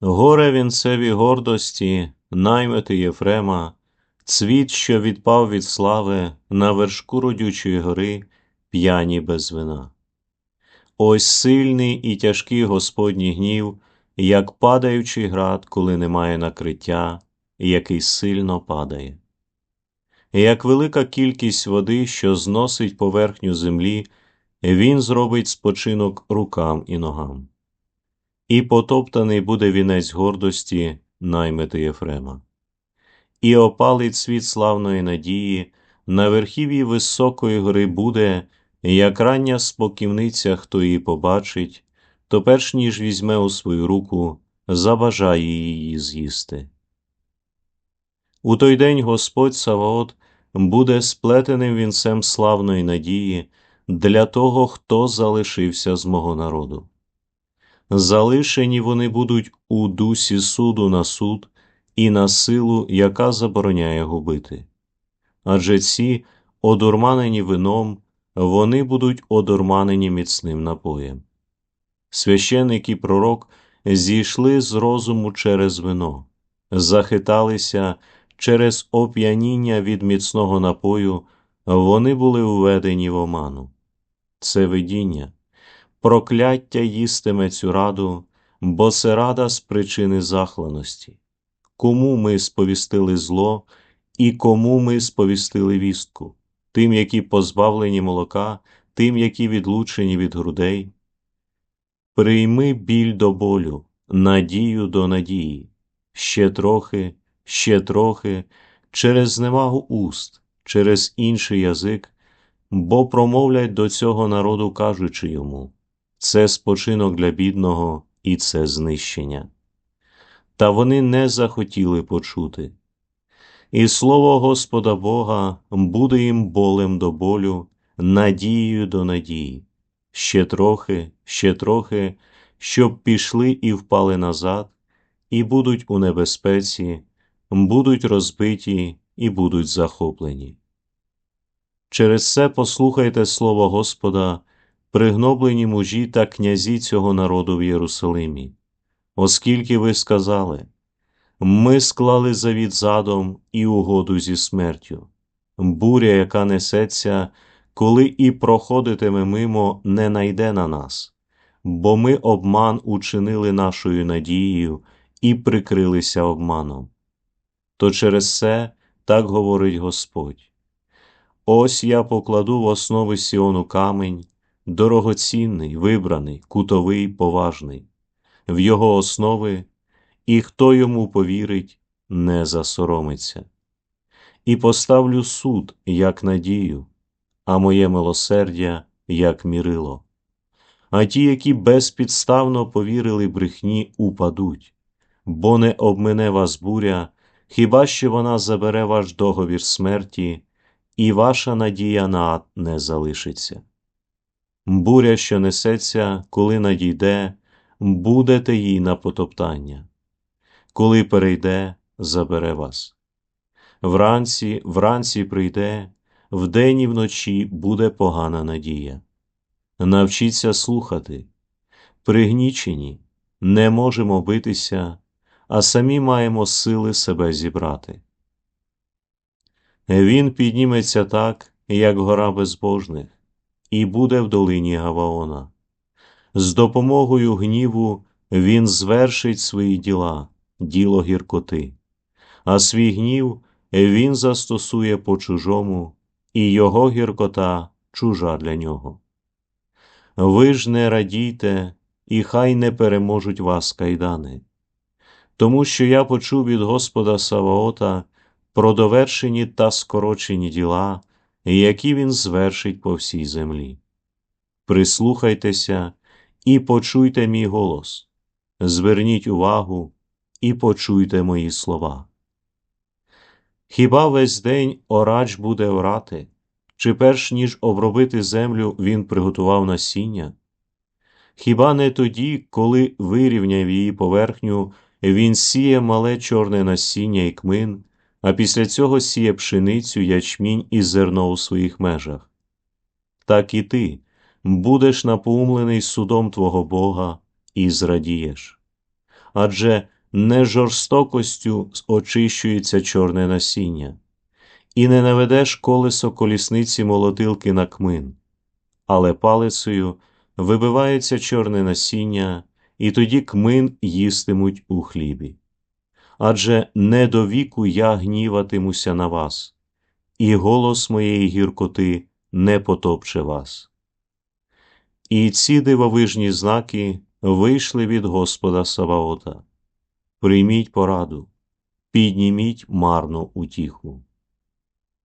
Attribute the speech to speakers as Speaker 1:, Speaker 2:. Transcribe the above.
Speaker 1: Горе вінцеві гордості, наймити Єфрема, цвіт, що відпав від слави на вершку родючої гори, п'яні без вина. Ось сильний і тяжкий Господній гнів, як падаючий град, коли немає накриття, який сильно падає. Як велика кількість води, що зносить поверхню землі, він зробить спочинок рукам і ногам. І потоптаний буде вінець гордості наймити Єфрема, і опалить світ славної надії, на верхів'ї високої гори буде, як рання споківниця, хто її побачить, то перш ніж візьме у свою руку, забажає її з'їсти. У той день Господь Саваот буде сплетеним вінцем славної надії для того, хто залишився з мого народу. Залишені вони будуть у дусі суду на суд і на силу, яка забороняє губити. Адже ці, одурманені вином, вони будуть одурманені міцним напоєм. Священик і пророк зійшли з розуму через вино, захиталися через оп'яніння від міцного напою, вони були уведені в оману. Це видіння прокляття їстиме цю раду, бо це рада з причини захланості. Кому ми сповістили зло і кому ми сповістили вістку, тим, які позбавлені молока, тим, які відлучені від грудей. Прийми біль до болю, надію до надії, ще трохи, ще трохи, через зневагу уст, через інший язик, бо промовлять до цього народу, кажучи йому це спочинок для бідного і це знищення. Та вони не захотіли почути. І слово Господа Бога буде їм болем до болю, надією до надії, ще трохи, ще трохи, щоб пішли і впали назад, і будуть у небезпеці, будуть розбиті і будуть захоплені. Через це послухайте слово Господа пригноблені мужі та князі цього народу в Єрусалимі, оскільки ви сказали, ми склали завіт задом і угоду зі смертю, буря, яка несеться, коли і проходитиме мимо, не найде на нас, бо ми обман учинили нашою надією і прикрилися обманом. То через це так говорить Господь. Ось я покладу в основи Сіону камень, дорогоцінний, вибраний, кутовий, поважний, в його основи, і хто йому повірить, не засоромиться. І поставлю суд, як надію, а моє милосердя, як мірило. А ті, які безпідставно повірили брехні, упадуть, бо не обмине вас буря, хіба що вона забере ваш договір смерті, і ваша надія на ад не залишиться. Буря, що несеться, коли надійде, будете їй на потоптання, коли перейде, забере вас. Вранці, вранці прийде, вдень і вночі буде погана надія. Навчіться слухати, пригнічені, не можемо битися, а самі маємо сили себе зібрати. Він підніметься так, як гора безбожних і буде в долині Гаваона. З допомогою гніву він звершить свої діла, діло гіркоти, а свій гнів він застосує по чужому, і його гіркота чужа для нього. Ви ж не радійте, і хай не переможуть вас кайдани, тому що я почув від Господа Саваота про довершені та скорочені діла які він звершить по всій землі. Прислухайтеся і почуйте мій голос, зверніть увагу і почуйте мої слова. Хіба весь день орач буде орати, чи перш ніж обробити землю, він приготував насіння? Хіба не тоді, коли вирівняв її поверхню, він сіє мале чорне насіння і кмин, а після цього сіє пшеницю, ячмінь і зерно у своїх межах. Так і ти будеш напоумлений судом Твого Бога і зрадієш. адже не жорстокостю очищується чорне насіння, і не наведеш колесо колісниці молотилки на кмин, але палицею вибивається чорне насіння, і тоді кмин їстимуть у хлібі. Адже не до віку я гніватимуся на вас, і голос моєї гіркоти не потопче вас. І ці дивовижні знаки вийшли від Господа Саваота. Прийміть пораду, підніміть марну утіху.